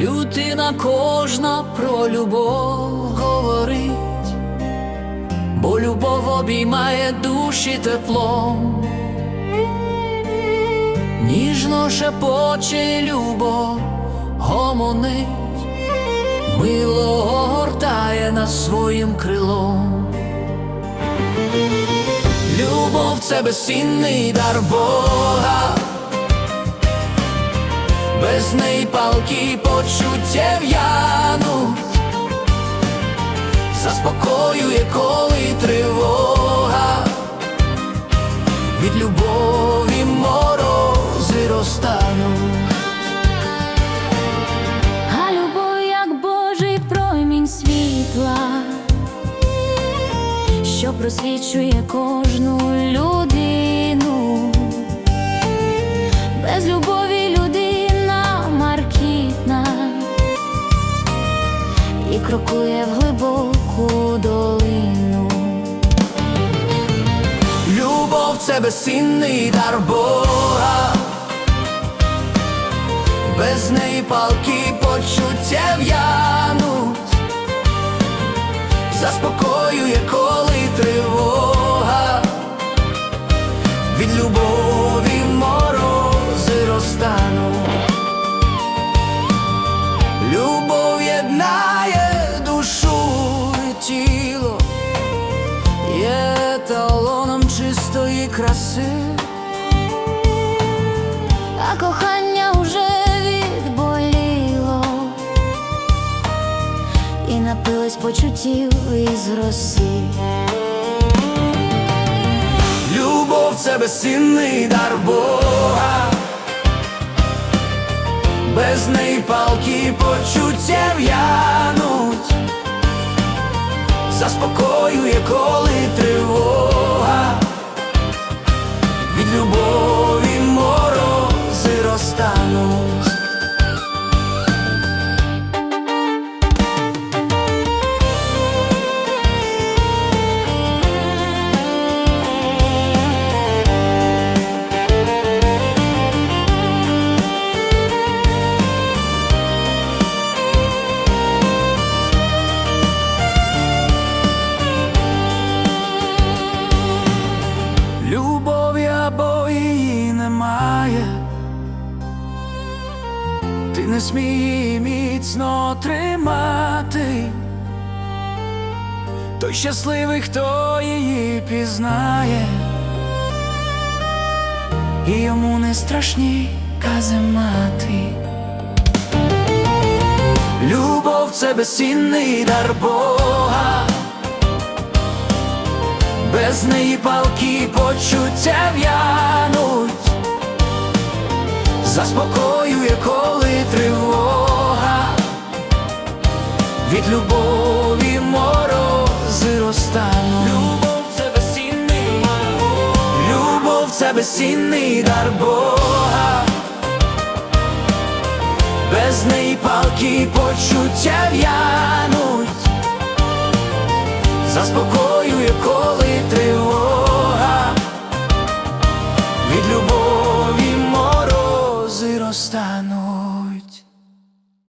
Людина кожна про любов говорить, бо любов обіймає душі теплом, ніжно шепоче любов гомонить, мило огортає нас своїм крилом. Любов це безцінний дар Бога, без неї палки почуття в'януть, заспокоює, коли тривога, від любові морози розтануть. А любов, як Божий промінь світла, що просвічує кожну людину. Крокує в глибоку долину. Любов це безцінний дар Бога, без неї палки почуття в'януть, заспокоює, коли краси, А кохання вже відболіло. І напилось почуттів із роси. любов це безцінний дар Бога, без неї палки почуття в'януть, заспокоює, коли тривога, любові не смій міцно тримати, той щасливий, хто її пізнає, і йому не страшні каземати. Любов це безцінний дар Бога. Без неї палки почуття в'януть, від любові морози розтануть. Любов це безцінний, любов це безцінний дар Бога, без неї палки почуття в'януть, заспокоює, коли